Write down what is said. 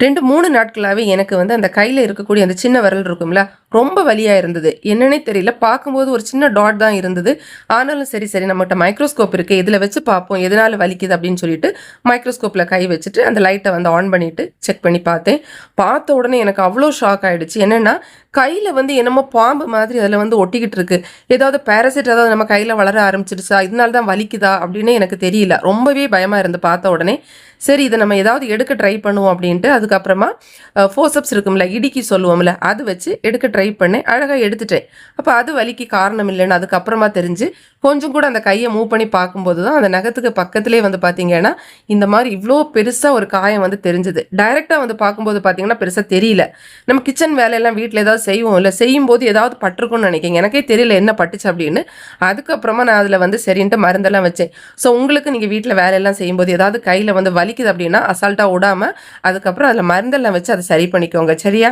ரெண்டு மூணு நாட்களாகவே எனக்கு வந்து அந்த கையில் இருக்கக்கூடிய அந்த சின்ன விரல் இருக்கும்ல ரொம்ப வலியாக இருந்தது. என்னன்னே தெரியல. பார்க்கும்போது ஒரு சின்ன டாட் தான் இருந்தது. ஆனாலும் சரி சரி நம்மகிட்ட மைக்ரோஸ்கோப் இருக்குது இதில் வச்சு பார்ப்போம். எதனால் வலிக்குது அப்படின்னு சொல்லிட்டு மைக்ரோஸ்கோப்பில் கை வச்சுட்டு அந்த லைட்டை வந்து ஆன் பண்ணிவிட்டு செக் பண்ணி பார்த்தேன். பார்த்த உடனே எனக்கு அவ்வளோ ஷாக் ஆகிடுச்சு என்னென்னா கையில் வந்து என்னமோ பாம்பு மாதிரி அதில் வந்து ஒட்டிக்கிட்டு இருக்கு. ஏதாவது பேரசைட் ஏதாவது நம்ம கையில் வளர ஆரம்பிச்சிடுச்சா? இதனால தான் வலிக்குதா? அப்படின்னு எனக்கு தெரியல. ரொம்பவே பயமாக இருந்து பார்த்த உடனே சரி இதை நம்ம ஏதாவது எடுக்க ட்ரை பண்ணுவோம் அப்படின்ட்டு அது அதுக்கப்புறமா ஃபோசப்ஸ் இருக்கும்ல இடுக்கி சொல்லுவோம்ல அது வச்சு எடுக்க ட்ரை பண்ணேன். அழகாக எடுத்துட்டேன். அப்போ அது வலிக்கு காரணம் இல்லைன்னு அதுக்கப்புறமா தெரிஞ்சு கொஞ்சம் கூட அந்த கையை மூவ் பண்ணி பார்க்கும்போது தான் அந்த நகத்துக்கு பக்கத்துலேயே வந்து பார்த்தீங்கன்னா இந்த மாதிரி இவ்வளோ பெருசாக ஒரு காயம் வந்து தெரிஞ்சது. டைரெக்டாக வந்து பார்க்கும்போது பார்த்தீங்கன்னா பெருசாக தெரியல. நம்ம கிச்சன் வேலையெல்லாம் வீட்டில் ஏதாவது செய்வோம் இல்லை செய்யும்போது ஏதாவது பட்டிருக்கும்னு நினைக்கிறேன் எனக்கே தெரியல என்ன பட்டுச்சு அப்படின்னு. அதுக்கப்புறமா நான் அதில் வந்து சரின்ட்டு மருந்தெல்லாம் வச்சேன். ஸோ உங்களுக்கு நீங்கள் வீட்டில் வேலையெல்லாம் செய்யும்போது ஏதாவது கையில் வந்து வலிக்குது அப்படின்னா அசால்ட்டாக விடாமல் அதுக்கப்புறம் அதில் மருந்தெல்லாம் வச்சு அதை சரி பண்ணிக்கோங்க. சரியா?